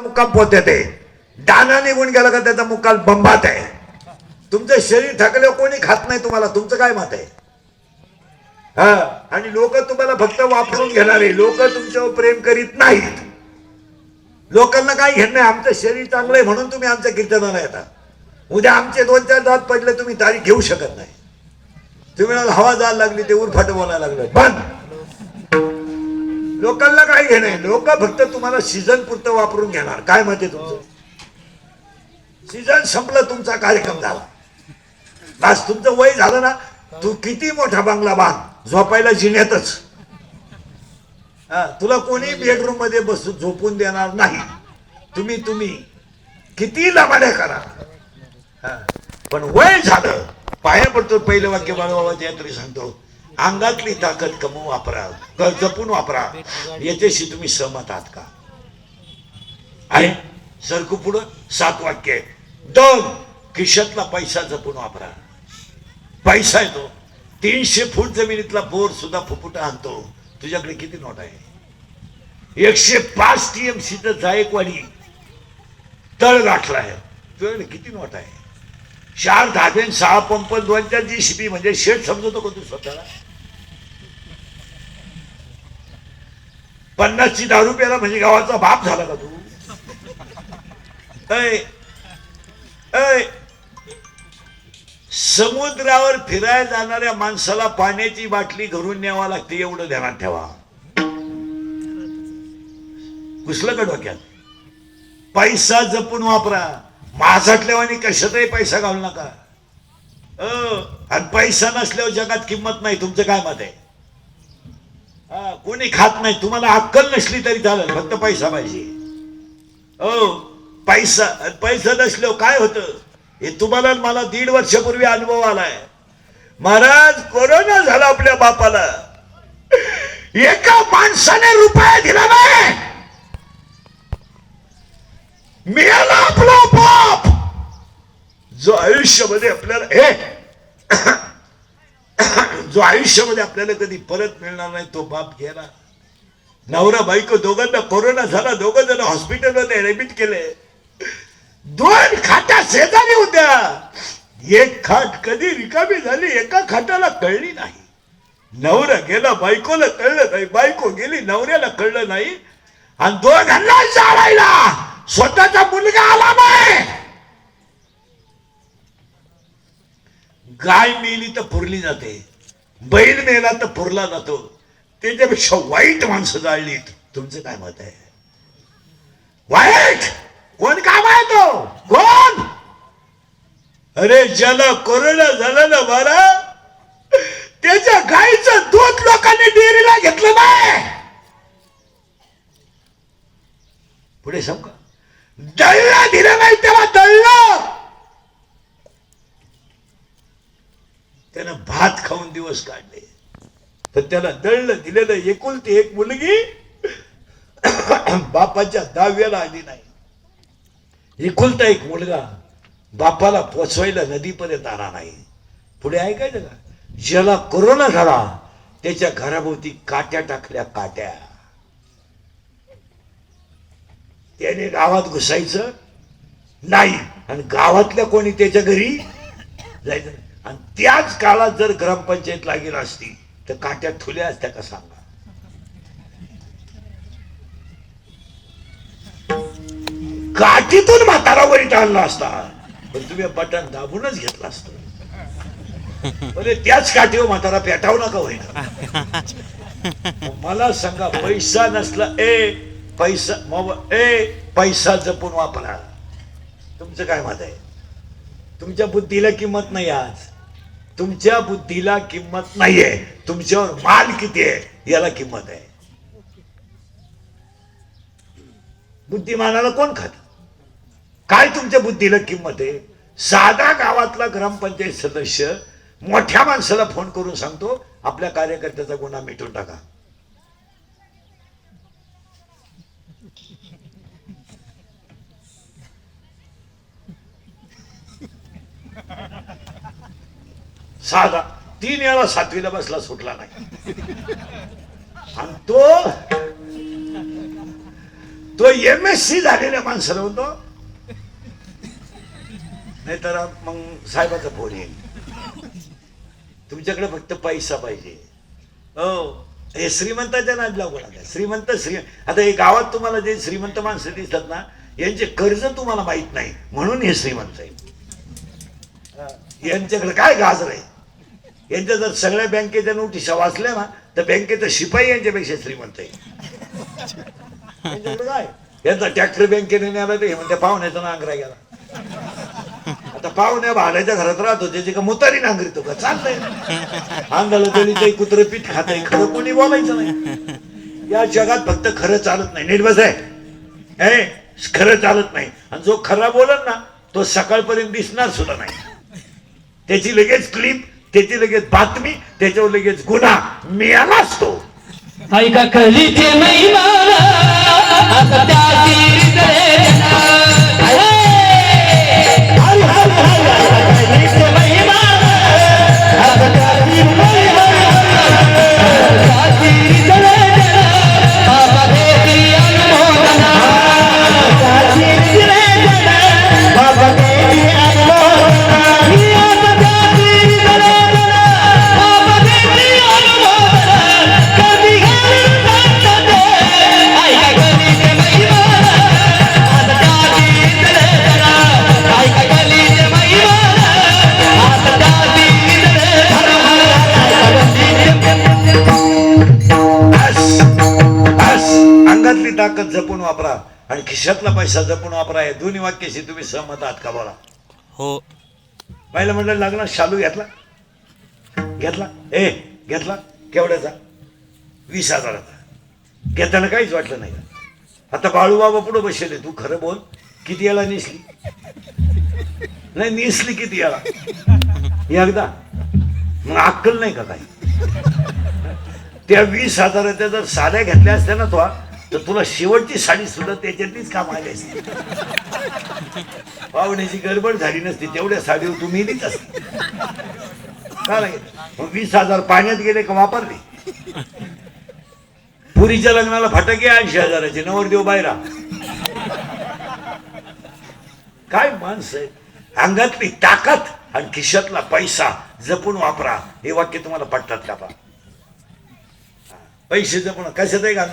मुक्काम पोत्यात आहे दाना निघून गेला का त्याचा मुक्काल बंबात आहे. तुमचं शरीर थकल्यावर कोणी खात नाही तुम्हाला तुमचं काय मत आहे? हा? आणि लोक तुम्हाला फक्त वापरून घेणारे लोक तुमच्यावर प्रेम करीत नाहीत. लोकांना काय घेणं नाही आमचं शरीर चांगलं आहे म्हणून तुम्ही आमच्या कीर्तनाला येता. उद्या आमचे दोन चार दात पडले तुम्ही तारीख घेऊ शकत नाही. तुम्ही हवा जायला लागली ते उरफाट बोलायला लागलं. बंद! लोकांना काय घेणं लोक फक्त तुम्हाला सीझन पुरतं वापरून घेणार. काय म्हणते तुमचं? सीझन संपलं तुमचा कार्यक्रम झाला. बस तुमचं वय झालं ना तू किती मोठा बांगला बांध. झोपायला जिन्यातच. हा, तुला कोणी बेडरूममध्ये बसून झोपून देणार नाही. तुम्ही तुम्ही. किती लबाड्या करा पण वय झालं. पाया पडतो पहिलं वाक्य बाळूबाबा त्या तरी सांगतो. अंगातली ताकद कमवून वापरा जपून वापरा. याच्याशी तुम्ही सहमत आहात का? आहे सरकू पुढं सात वाक्य आहे. दोन खिशातला पैसा जपून वापरा. पैसा येतो. तीनशे फूट जमिनीतला बोर सुद्धा फुफुटा आणतो. तुझ्याकडे किती नोट आहे? एकशे पाच टी एम सीचं जायकवाडी तळ गाठलाय तुझ्याकडे किती नोट आहे? चार धाबे सहा पंप दोन चार जी शिपी म्हणजे शेठ समजवतो का तू स्वतःला? पन्नासची दारू प्याला म्हणजे गावाचा बाप झाला का तू? ऐ ऐ. समुद्रावर फिरायला जाणाऱ्या माणसाला पाण्याची बाटली घरून न्यावा लागते एवढं ध्यानात ठेवा. घुसलं का डोक्यात? पैसा जपून वापरा. माझटल्यावानी कशातही पैसा घालू नका. अ, आणि पैसा नसल्यावर जगात किंमत नाही तुमचं काय मत आहे? हा, कोणी खात नाही तुम्हाला अक्कल नसली तरी चालेल फक्त पैसा पाहिजे. हो पैसा पैसा नसल्यावर काय होतं? हे तुम्हाला मला दीड वर्षापूर्वी अनुभव आलाय. महाराज कोरोना झाला आपल्या बापाला. एका माणसाने रुपया दिला नाही. मिळाला जो आयुष्यामध्ये आपल्याला हे! जो आयुष्यामध्ये आपल्याला कधी परत मिळणार नाही तो बाप गेला नवरा बायको दोघांना कोरोना झाला दोघं जण हॉस्पिटलमध्ये ऍडमिट केले. दोन खाटा शेजारी होत्या. एक खाट कधी रिकामी झाली एका खाटाला कळली नाही. नवरा गेला बायकोला कळलं नाही. बायको गेली नवऱ्याला कळलं नाही. आणि दोघांना जाळायला स्वतःचा मुलगा आला नाही. गाय मेली तर पुरली जाते बैल मेला तर पुरला जातो. त्याच्यापेक्षा वाईट माणसं जाळलीत तुमचं काय मत आहे? वाईट? कोण काम आहे तो? कोण? अरे ज्याला कोरोना झाला ना बारा त्याच्या गायीचं दूध लोकांनी डेअरीला घेतलं नाही. पुढे सांग का? दळला दिलं नाही त्याला दळलं त्यानं भात खाऊन दिवस काढले. तर त्याला दळलं दिलेलं एकुलती एक मुलगी बापाच्या दहाव्याला आली नाही. एकुलता एक मुलगा बापाला पोचवायला नदीपर्यंत आला नाही. पुढे ऐकायचं का ज्याला कोरोना झाला त्याच्या घराभोवती काट्या टाकल्या काट्या. त्याने गावात घुसायचं नाही. आणि गावातल्या कोणी त्याच्या घरी? जायचं आणि त्याच काळात जर ग्रामपंचायत लागेल असती तर काट्या थुल्या असत्या का सांगा? काठीतून म्हातारा वरीत आणला असता. पण तुम्ही बटन दाबूनच घेतला असत. म्हणजे त्याच काठीवर म्हातारा पेटावू नका होईना. मला सांगा पैसा नसला ए पैसा मोब- ए पैसा जपून वापरा. तुमचं काय मत आहे? तुमच्या बुद्धीला किंमत नाही आज. तुमच्या बुद्धीला किंमत नाहीये. तुमच्यावर माल किती आहे याला किंमत आहे. बुद्धिमानाला कोण खात? काय तुमच्या बुद्धीला किंमत आहे? साधा गावातला ग्रामपंचायत सदस्य मोठ्या माणसाला फोन करून सांगतो आपल्या कार्यकर्त्याचा गुन्हा मिटून टाका. साधा. तीन वेळा सातवीला बसला सुटला नाही. आणि तो तो एम एस सी झालेल्या माणसाला होतो नाहीतर मग साहेबाचा फोन येईल. तुमच्याकडे फक्त पैसा पाहिजे. हो. हे श्रीमंताच्या नाद लागू नका. श्रीमंत श्री आता हे गावात तुम्हाला जे श्रीमंत माणसं दिसतात ना यांचे कर्ज तुम्हाला माहीत नाही. म्हणून हे श्रीमंत आहे. यांच्याकडे काय गाजर आहे? यांच्या जर सगळ्या बँकेच्या नोटिसा वाचल्या ना तर बँकेचा शिपाई यांच्यापेक्षा श्रीमंत आहे. काय? यांचा ट्रॅक्टर बँकेने नेला ते म्हणते पाहुण्याचा नांगरा गेला. आता पाहुण्या भाड्याच्या घरात राहतो त्याची का मुतारी नांगरीतो का? चाललंय अंगाला तरी काही कुत्र पीठ खात खरं कोणी बोलायचं नाही. या जगात फक्त खरं चालत नाही. नीट आहे हे, खरं चालत नाही. आणि जो खरा बोलत ना तो सकाळपर्यंत दिसणार सुद्धा नाही. त्याची लगेच क्लिप त्याची लगेच बातमी त्याच्यावर लगेच गुन्हा. मिळालाच असतो. ऐका कलीचे महिमा? आता त्याची वापरा. आणि खिशातला पैसा जपून वापरा. हे दोन्ही वाक्याशी तुम्ही सहमत आहात का बोला? हो. पहिलं म्हटलं लागला शालू घेतला? घेतला? ए घेतला? केवढ्याचा? वीस हजाराचा. घेताना काहीच वाटलं नाही. आता बाळूबाबा पुढे बसले. तू खरं बोल किती याला नेसली? नाही नेसली किती याला? एकदा. मग अक्कल नाही का काही? त्या वीस हजाराच्या जर साड्या घेतल्या असत्या ना तो तर तुला शेवटची साडी सुद्धा त्याच्यातलीच काम आली असते पाहुण्याची गडबड झाली नसती तेवढ्या साडीवर तुम्ही मिलीच असते का नाही वीस हजार पाण्यात गेले का वापरले? पुरीच्या लग्नाला फटाके ऐंशी हजाराचे नवरदेव बायरा. काय माणसं आहे अंगातली ताकद आणि खिशातला पैसा जपून वापरा. हे वाक्य तुम्हाला पटतात का पा पैसे जपून कशात आहे का